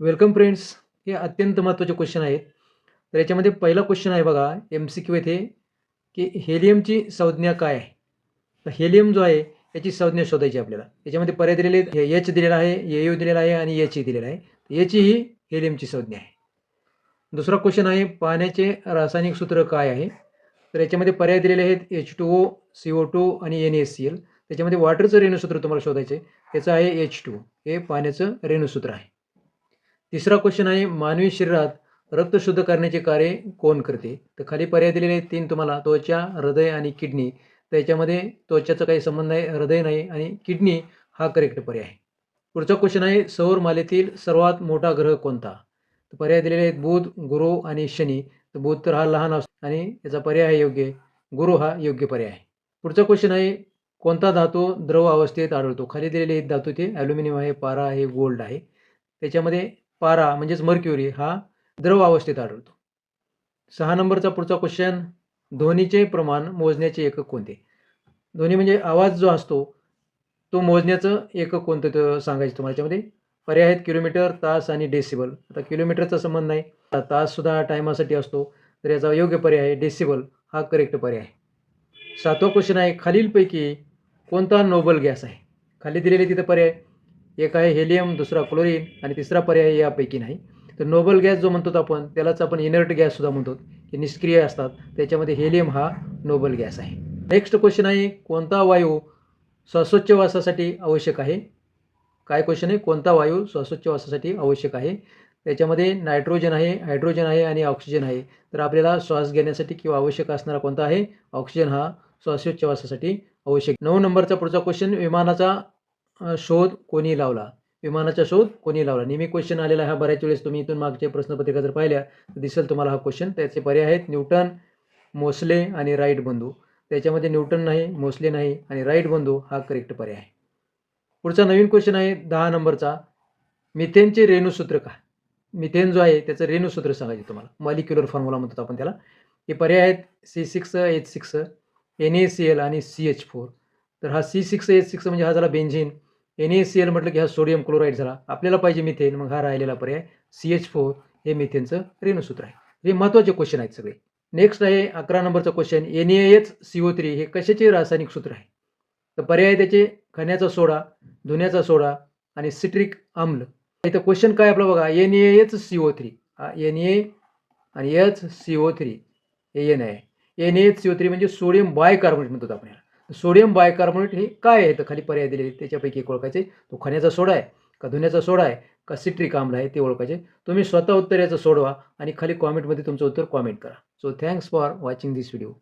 Welcome friends हे अत्यंत महत्त्वाचे क्वेश्चन आहेत. तर याच्यामध्ये पहिला क्वेश्चन आहे बघा एम सी क्यू येथे की हेलियमची संज्ञा काय आहे? तर हेलियम जो आहे याची संज्ञा शोधायची आपल्याला. याच्यामध्ये पर्याय दिलेले एच दिलेला आहे ए यू दिलेला आहे आणि एच ही दिलेला आहे. एच ही हेलियमची संज्ञा आहे. दुसरा क्वेश्चन आहे पाण्याचे रासायनिक सूत्र काय आहे? तर याच्यामध्ये पर्याय दिलेले आहेत H two O C O two आणि एन एस सी एल त्याच्यामध्ये वॉटरचं रेणूसूत्र तुम्हाला शोधायचं आहे त्याचं आहे एच टू हे पाण्याचं रेणूसूत्र आहे. तिसरा क्वेश्चन आहे मानवी शरीरात रक्त शुद्ध करण्याचे कार्य कोण करते? तर खाली पर्याय दिलेले आहेत तीन तुम्हाला त्वचा हृदय आणि किडनी. त्याच्यामध्ये त्वचाचा काही संबंध आहे हृदय नाही आणि किडनी हा करेक्ट पर्याय आहे. पुढचा क्वेश्चन आहे सौर मालेतील सर्वात मोठा ग्रह कोणता? तर पर्याय दिलेले आहेत बुध गुरु आणि शनी. तर बुध तर हा लहान असतो आणि याचा पर्याय आहे योग्य. गुरु हा योग्य पर्याय आहे. पुढचा क्वेश्चन आहे कोणता धातू द्रव अवस्थेत आढळतो? खाली दिलेले धातू ते ॲल्युमिनियम आहे पारा आहे गोल्ड आहे. त्याच्यामध्ये पारा म्हणजेच मर्क्युरी हा द्रव अवस्थेत आढळतो. सहा नंबरचा पुढचा क्वेश्चन ध्वनीचे प्रमाण मोजण्याचे एकक कोणते? ध्वनी म्हणजे आवाज जो असतो तो मोजण्याचं एकक कोणतं तर सांगायचं तुम्हाला याच्यामध्ये? पर्याय आहेत किलोमीटर तास आणि डेसिबल आता किलोमीटरचा संबंध नाही. ताससुद्धा टायमासाठी असतो. तर याचा योग्य पर्याय आहे डेसिबल हा करेक्ट पर्याय आहे. सातवा क्वेश्चन आहे खालीलपैकी कोणता नोबल गॅस आहे? खाली दिलेले तिथं पर्याय एक आहे हेलियम दुसरा क्लोरीन आणि तिसरा पर्याय यापैकी नाही. तर नोबल गॅस जो म्हणतो आपण त्यालाच आपण इनर्ट गॅससुद्धा म्हणतो. की निष्क्रिय असतात. त्याच्यामध्ये हेलियम हा नोबल गॅस आहे. नेक्स्ट क्वेश्चन आहे कोणता वायू श्वासोच्छवासासाठी आवश्यक आहे? काय क्वेश्चन आहे? कोणता वायू श्वासोच्छवासासाठी आवश्यक आहे? त्याच्यामध्ये नायट्रोजन आहे हायड्रोजन आहे आणि ऑक्सिजन आहे. तर आपल्याला श्वास घेण्यासाठी किंवा आवश्यक असणारा कोणता आहे? ऑक्सिजन हा श्वासोच्छवासासाठी आवश्यक. नऊ नंबरचा पुढचा क्वेश्चन विमानाचा शोध कोणी लावला? विमानाचा शोध कोणी लावला? नेहमी क्वेश्चन आलेला हा बऱ्याच वेळेस तुम्ही इथून मागचे प्रश्नपत्रिका जर पाहिल्या तर दिसेल तुम्हाला हा क्वेश्चन त्याचे पर्याय आहेत न्यूटन मोसले आणि राईट बंधू. त्याच्यामध्ये न्यूटन नाही मोसले नाही आणि राईट बंधू हा करेक्ट पर्याय आहे. पुढचा नवीन क्वेश्चन आहे दहा नंबरचा. मिथेनचे रेणूसूत्र काय मिथेन जो आहे त्याचं रेणूसूत्र सांगायचे तुम्हाला. मॉलिक्युलर फॉर्म्युला म्हणतो आपण त्याला. हे पर्याय आहेत C six H six N A C L आणि सी एच फोर तर हा सी सिक्स एच सिक्स म्हणजे हा झाला benzene N A C L म्हटलं की हा सोडियम क्लोराईड झाला. आपल्याला पाहिजे मिथेन मग हा राहिलेला पर्याय सी एच फोर हे मिथेनचं रेणूसूत्र आहे. हे महत्त्वाचे क्वेश्चन आहेत सगळे. नेक्स्ट आहे अकरा नंबरचा question N A H C O three हे कशाचे रासायनिक सूत्र आहे? तर पर्याय त्याचे खण्याचा सोडा धुण्याचा सोडा आणि सिट्रिक आम्ल इथं क्वेश्चन काय आपलं बघा? N A H C O three N A आणि एच सी ओ थ्री हे एन आहे. N H C O three म्हणजे सोडियम बायकार्बोनेट म्हणतो आपल्याला सोडियम बायकार्बोनेट हे काय आहे? तर खाली पर्याय दिलेले त्याच्यापैकी एक ओळखायचे. तो खण्याचा सोडा आहे का धुण्याचा सोडा आहे का सिट्रिक आम्ल आहे ते ओळखायचे. तुम्ही स्वतः उत्तर याचं सोडवा आणि खाली कॉमेंटमध्ये तुमचं उत्तर कॉमेंट करा. So thanks for watching this video